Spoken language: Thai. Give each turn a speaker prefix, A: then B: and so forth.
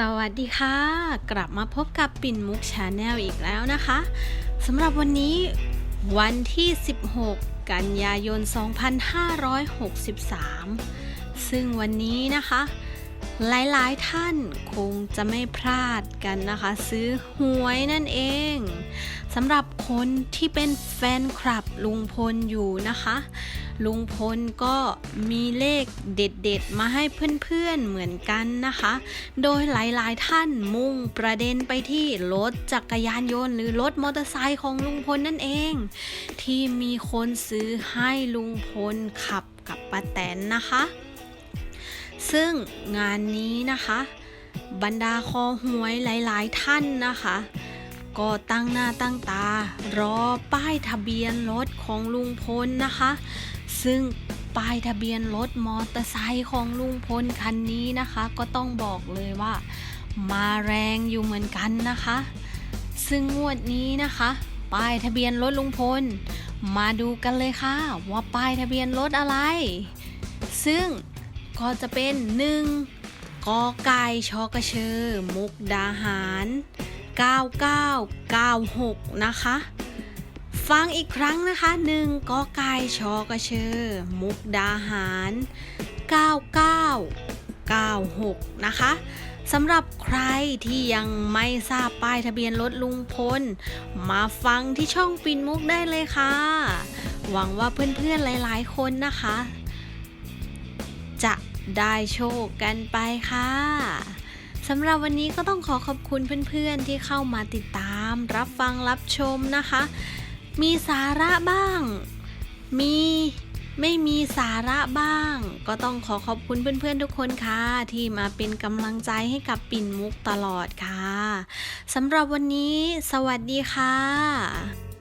A: สวัสดีค่ะ กลับมาพบกับปิ่นมุกชาแนลอีกแล้วนะคะสำหรับวันนี้วันที่ 16 กันยายน 2563 ซึ่งวันนี้นะคะ หลายๆ ท่านคงจะไม่พลาดกันนะคะ ซื้อหวยนั่นเองสำหรับคนที่เป็นแฟนคลับลุงพลอยู่นะคะ ลุงพลก็มีเลขเด็ดๆ มาให้เพื่อนๆเหมือนกันนะคะ โดยหลายๆท่านมุ่งประเด็นไปที่รถจักรยานยนต์หรือรถมอเตอร์ไซค์ของลุงพลนั่นเอง ที่มีคนซื้อให้ลุงพลขับกับป้าแตนนะคะ ซึ่งงานนี้นะคะ บรรดาคอหวยหลาย ๆ ท่านนะคะ ก็ตั้งหน้าตั้งตา รอป้ายทะเบียนรถของลุงพลนะคะ ซึ่งป้ายทะเบียนรถมอเตอร์ไซค์ของลุงพลคันนี้นะคะ ก็ต้องบอกเลยว่า มาแรงอยู่เหมือนกันนะคะ ซึ่งงวดนี้นะคะ ป้ายทะเบียนรถลุงพล มาดูกันเลยค่ะ ว่าป้ายทะเบียนรถอะไร ซึ่ง ก็จะเป็น 1 กอไก่ชอกระเชอมุกดาหาร 9996 นะคะ ฟังอีกครั้งนะคะ 1 กอไก่ชอกระเชอมุกดาหาร 9996 นะคะสำหรับใครที่ยังไม่ทราบป้ายทะเบียนรถลุงพล มาฟังที่ช่องปินมุกได้เลยค่ะ หวังว่าเพื่อนๆหลายๆคนนะคะ จะได้โชคกันไปค่ะสำหรับวันนี้ก็ต้องขอขอบคุณเพื่อนๆที่เข้ามาติดตาม รับฟังรับชมนะคะ มีสาระบ้าง มีไม่มีสาระบ้าง ก็ต้องขอขอบคุณเพื่อนๆทุกคนค่ะ ที่มาเป็นกำลังใจให้กับปิ่นมุกตลอดค่ะสำหรับวันนี้ สวัสดีค่ะ